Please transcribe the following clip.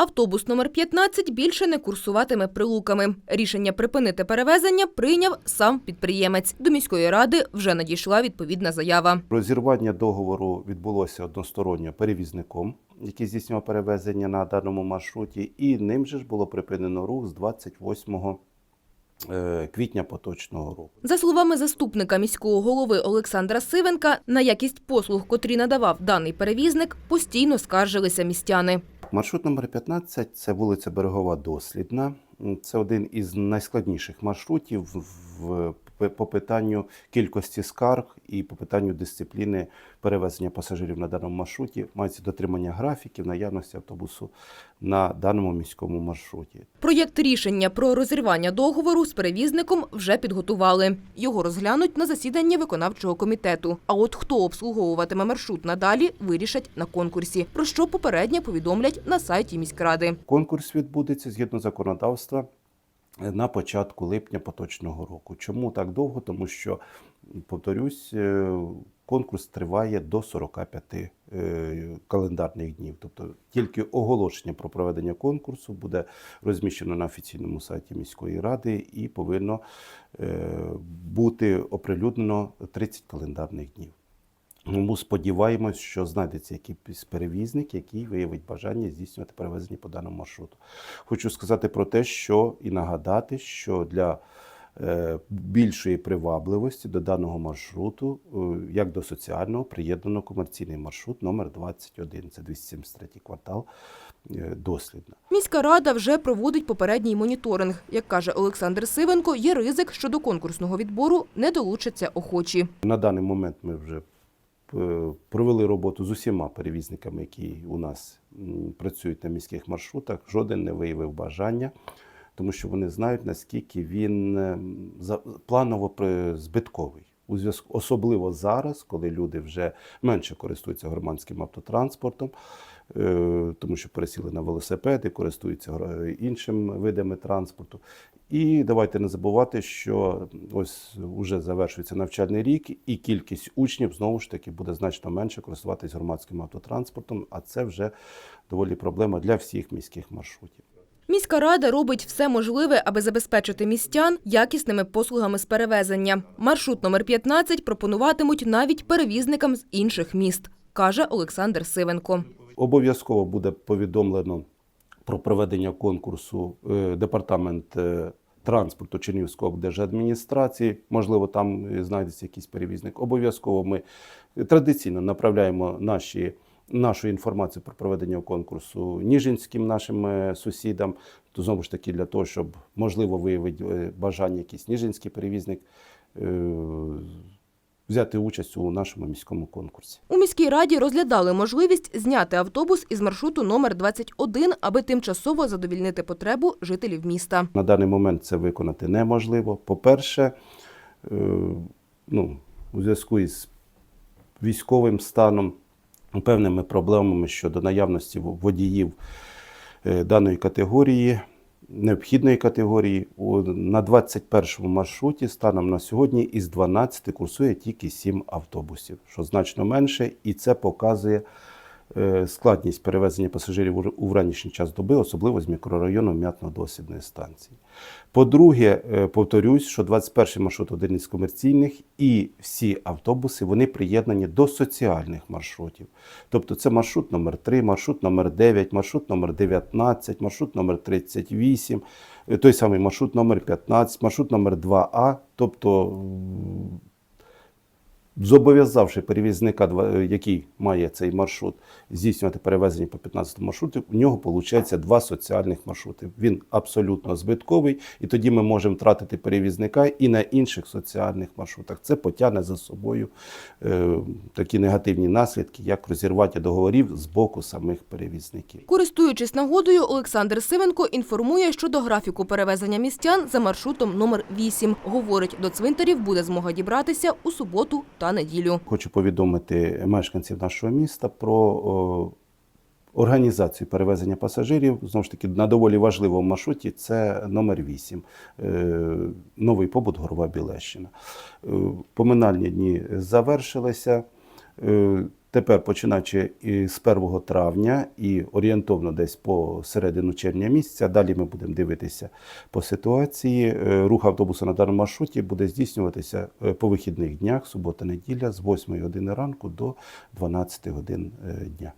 Автобус номер 15 більше не курсуватиме прилуками. Рішення припинити перевезення прийняв сам підприємець. До міської ради вже надійшла відповідна заява. Розірвання договору відбулося односторонньо перевізником, який здійснював перевезення на даному маршруті, і ним же ж було припинено рух з 28 е, квітня поточного року. За словами заступника міського голови Олександра Сивенка, на якість послуг, котрі надавав даний перевізник, постійно скаржилися містяни. Маршрут номер 15 – це вулиця Берегова Дослідна. Це один із найскладніших маршрутів в, в- по питанню кількості скарг і по питанню дисципліни перевезення пасажирів на даному маршруті. Мається дотримання графіків наявності автобусу на даному міському маршруті. Проєкт рішення про розірвання договору з перевізником вже підготували. Його розглянуть на засіданні виконавчого комітету. А от хто обслуговуватиме маршрут надалі, вирішать на конкурсі, про що попередньо повідомлять на сайті міськради. Конкурс відбудеться згідно законодавства на початку липня поточного року. Чому так довго? Тому що, повторюсь, е, конкурс триває до 45 е, календарних днів. Тобто тільки оголошення про проведення конкурсу буде розміщено на офіційному сайті міської ради і повинно е, бути оприлюднено 30 календарних днів. Тому сподіваємось, що знайдеться якийсь перевізник, який виявить бажання здійснювати перевезення по даному маршруту. Хочу сказати про те, що і нагадати, що для е, більшої привабливості до даного маршруту, е, як до соціального, приєднано комерційний маршрут номер 21. Це 273 квартал е, дослідна. Міська рада вже проводить попередній моніторинг. Як каже Олександр Сивенко, є ризик, що до конкурсного відбору не долучаться охочі. На даний момент ми вже провели роботу з усіма перевізниками, які у нас працюють на міських маршрутах. Жоден не виявив бажання, тому що вони знають, наскільки він е, планово збитковий. У зв'язку особливо зараз, коли люди вже менше користуються громадським автотранспортом, е, тому що пересіли на велосипеди, користуються гра- іншими видами транспорту. І давайте не забувати, що ось уже завершується навчальний рік, і кількість учнів знову ж таки буде значно менше користуватись громадським автотранспортом, а це вже доволі проблема для всіх міських маршрутів. Міська рада робить все можливе, аби забезпечити містян якісними послугами з перевезення. Маршрут номер 15 пропонуватимуть навіть перевізникам з інших міст, каже Олександр Сивенко. Обов'язково буде повідомлено про проведення конкурсу е, департамент е, транспорту Чернівської облдержадміністрації. Можливо, там е, знайдеться якийсь перевізник. Обов'язково ми традиційно направляємо наші. Нашу інформацію про проведення конкурсу ніжинським нашим е, сусідам, то знову ж таки для того, щоб можливо виявити е, бажання якийсь ніжинський перевізник е, взяти участь у нашому міському конкурсі. У міській раді розглядали можливість зняти автобус із маршруту номер 21, аби тимчасово задовільнити потребу жителів міста. На даний момент це виконати неможливо. По-перше, ну, у зв'язку із військовим станом, певними проблемами щодо наявності водіїв е, даної категорії, необхідної категорії, на 21 маршруті станом на сьогодні із 12 курсує тільки 7 автобусів, що значно менше, і це показує складність перевезення пасажирів у- вранішній час доби, особливо з мікрорайону м'ятно-дослідної станції. По-друге, е, повторюсь, що 21 маршрут один із комерційних і всі автобуси вони приєднані до соціальних маршрутів. Тобто це маршрут номер 3, маршрут номер 9, маршрут номер 19, маршрут номер 38, е, той самий маршрут номер 15, маршрут номер 2А. Тобто м, зобов'язавши перевізника, е, який має цей маршрут, здійснювати перевезення по 15 маршруту, у нього виходить два соціальних маршрути. Він абсолютно збитковий, і тоді ми можемо втратити перевізника і на інших соціальних маршрутах. Це потягне за собою е, такі негативні наслідки, як розірвання договорів з боку самих перевізників. Користуючись нагодою, Олександр Сивенко інформує щодо графіку перевезення містян за маршрутом номер 8. Говорить, до цвинтарів буде змога дібратися у суботу та неділю. Хочу повідомити мешканців нашого міста про організацію перевезення пасажирів. Знову ж таки, на доволі важливому маршруті це номер 8, е, новий побут Горова Білещина. Е, Поминальні дні завершилися. Тепер, починаючи з 1 травня і орієнтовно десь по середину червня місяця, далі ми будемо дивитися по ситуації. Е, Рух автобуса на даному маршруті буде здійснюватися е, по вихідних днях, субота, неділя, з 8 години ранку до 12 годин е, дня.